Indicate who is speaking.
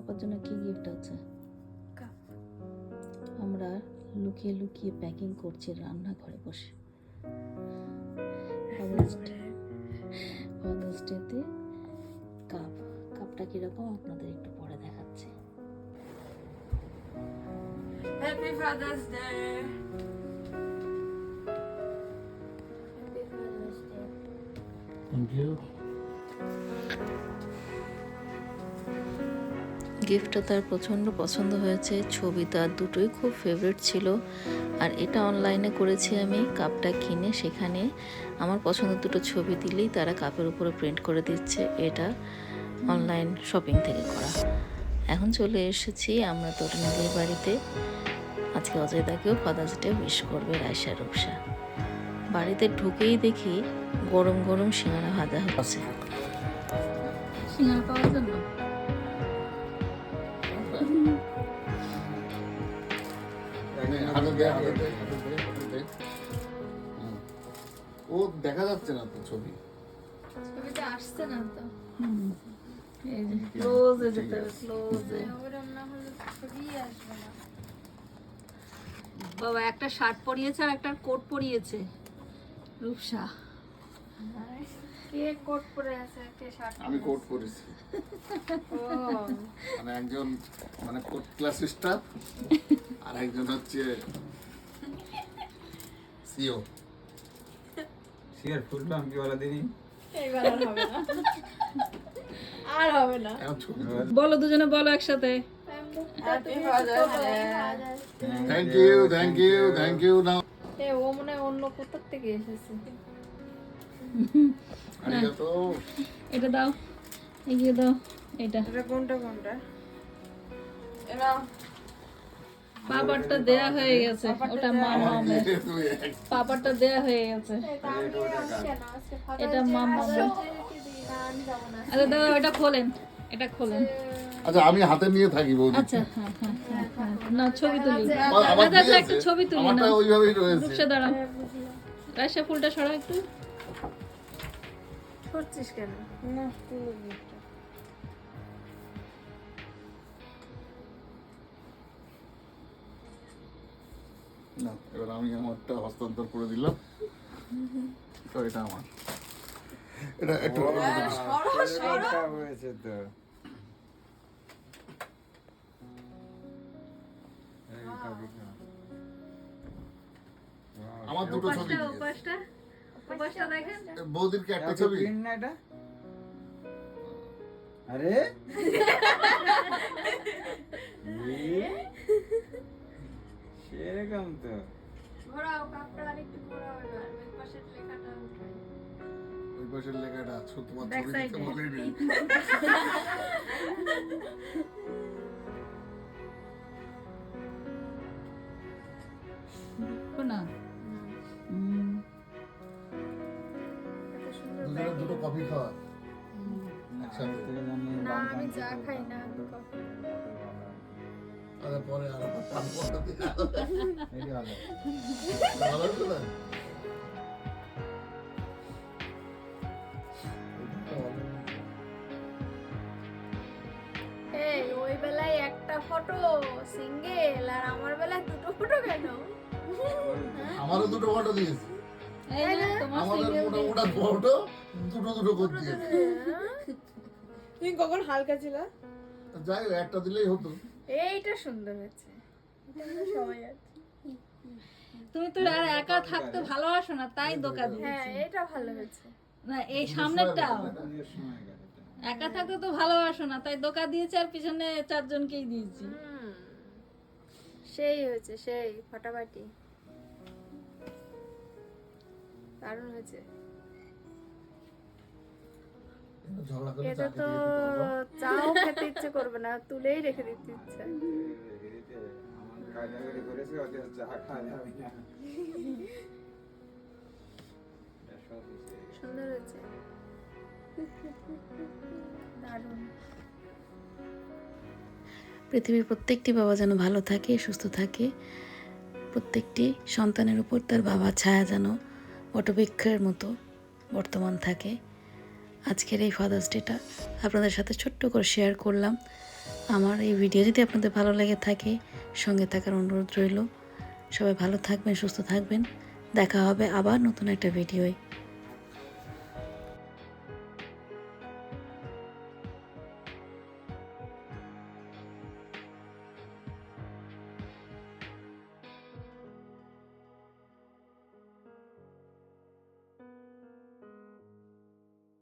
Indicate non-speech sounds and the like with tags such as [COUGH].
Speaker 1: পাপার জন্য কি গিফট আছে? আমরা লুকিয়ে লুকিয়ে প্যাকিং করছি রান্নাঘরে বসে। ফাদার্স ডেতে কাপ কাপটা কীরকম আপনাদের একটু পরে দেখাচ্ছি।
Speaker 2: Happy Father's Day
Speaker 3: thank you
Speaker 1: গিফটটা তার প্রচণ্ড পছন্দ হয়েছে। ছবি তার দুটোই খুব ফেভারিট ছিল। আর এটা অনলাইনে করেছি আমি, কাপটা কিনে সেখানে আমার পছন্দের দুটো ছবি দিলেই তারা কাপের উপরে প্রিন্ট করে দিচ্ছে। এটা অনলাইন শপিং থেকে করা। এখন চলে এসেছি আমরা তরুণীদের বাড়িতে। আজকে অজয়দাকেও ফাদার্স ডে উইশ করবে রায়সা রূপসা। বাড়িতে ঢুকেই দেখি গরম গরম সিঙ্গারা ভাজা হচ্ছে। সিঙ্গারা পাওয়ার জন্য?
Speaker 3: ও দেখা যাচ্ছে না তো ছবি।
Speaker 2: ছবিতে আসছে না তো।
Speaker 1: ক্লোজে যেতে ক্লোজে
Speaker 2: ওরম না হলে ছবি আসবে না।
Speaker 1: বাবা একটা শার্ট পরিয়েছে আর একটা কোট পরিয়েছে। রূপসা।
Speaker 2: কে কোট পরে আছে? কে শার্ট
Speaker 3: আমি কোট করেছি
Speaker 2: ও।
Speaker 3: মানে একজন মানে কোট ক্লাস স্টাফ আর একজন হচ্ছে সিও
Speaker 4: সিয়ার ফুল রং কি
Speaker 2: দিনই আর হবে না
Speaker 1: বলো দুজনে বলো একসাথে।
Speaker 3: Thank you thank you thank you নাও
Speaker 2: এ ও মনে অন্য কোথা থেকে এসেছে। [LAUGHS]
Speaker 1: এটা দাও। এগিয়ে দাও। এটা।
Speaker 2: এটা কোনটা কোনটা? এরা
Speaker 1: পাপারটা দেয়া হয়ে গেছে ওটা মামা
Speaker 3: আমার দিয়ে
Speaker 1: পাপারটা হয়ে গেছে। এটা মামা আচ্ছা দাদা ওটা খোলেন এটা খোলেন।
Speaker 3: আচ্ছা আমি হাতে নিয়ে থাকি বৌদি।
Speaker 1: আচ্ছা হ্যাঁ হ্যাঁ হ্যাঁ। না ছবি তুলি। আচ্ছা আচ্ছা। একটু। ছবি তুলি না
Speaker 3: আমারটা ওইভাবেই রয়েছে।
Speaker 1: রূপসা দাঁড়াও। রায়সা ফুলটা সরা একটু।
Speaker 2: করছিস কেন? না। তুলো
Speaker 3: না এবার আমি আমারটা হস্তান্তর করে দিলাম। তো এটা আমার। এটা একটু
Speaker 4: হয়েছে। তো। কা
Speaker 3: আমার দুটো ছবি
Speaker 1: দেখেন।
Speaker 3: বৌদিরকে একটা
Speaker 4: একটা
Speaker 3: ছবি?
Speaker 4: ছবি না এটা? আরে? সেরকম তো
Speaker 2: ঘোরাও আর একটু ঘোরাও এবার। ওই পাশের লেখাটা উঠাই
Speaker 3: ওই পাশের লেখাটা আছে তোমার ছবি দিতে
Speaker 2: এ।
Speaker 3: বলিনি।
Speaker 1: না। হুম।
Speaker 2: এত সুন্দর
Speaker 3: দুজনে দুটো কফি খাওয়া। একসাথে।
Speaker 2: না আমি চা খাই না কফি।
Speaker 3: পরে আর
Speaker 2: ওই বেলায় একটা ফটো সিঙ্গেল আর আমার বেলায় দুটো ফটো কেন?
Speaker 3: আমারও দুটো ফটো দিয়েছে।
Speaker 1: এই
Speaker 3: আমাদের মোটা মোটা ফটো দুটো দুটো করে দিয়েছে।
Speaker 2: তুমি কখন হালকা ছিল?
Speaker 3: যাই হোক, একটা দিলেই হতো।
Speaker 2: এইটা সুন্দর হয়েছে সবাই আছে
Speaker 1: তুমি তো আর একা থাকতে ভালোবাসো না তাই দোকা দিয়েছি।
Speaker 2: হ্যাঁ এটা ভালো হয়েছে।
Speaker 1: না এই সামনেরটাও।
Speaker 4: এটা।
Speaker 1: একা থাকতে তো ভালোবাসো না তাই দোকা দিয়েছি আর পিছনে চারজনকেই দিয়েছি।
Speaker 2: সেই হয়েছে সেই ফাটাফাটি। দারুণ হয়েছে। এটা তো চাও খেতে ইচ্ছে করবে না তুলেই রেখে দিতে ইচ্ছে। সুন্দর হয়েছে। দারুণ।
Speaker 1: পৃথিবীর প্রত্যেকটি বাবা যেন ভালো থাকে সুস্থ থাকে প্রত্যেকটি সন্তানের উপর তার বাবার ছায়া যেন বটবৃক্ষের মতো বর্তমান থাকে।
Speaker 5: আজকের এই ফাদার্স ডেটা আপনাদের সাথে ছোট্ট করে শেয়ার করলাম। আমার এই ভিডিও যদি আপনাদের ভালো লেগে থাকে, সঙ্গে থাকার অনুরোধ রইল। সবাই ভালো থাকবেন, সুস্থ থাকবেন। দেখা হবে আবার নতুন একটা ভিডিওয়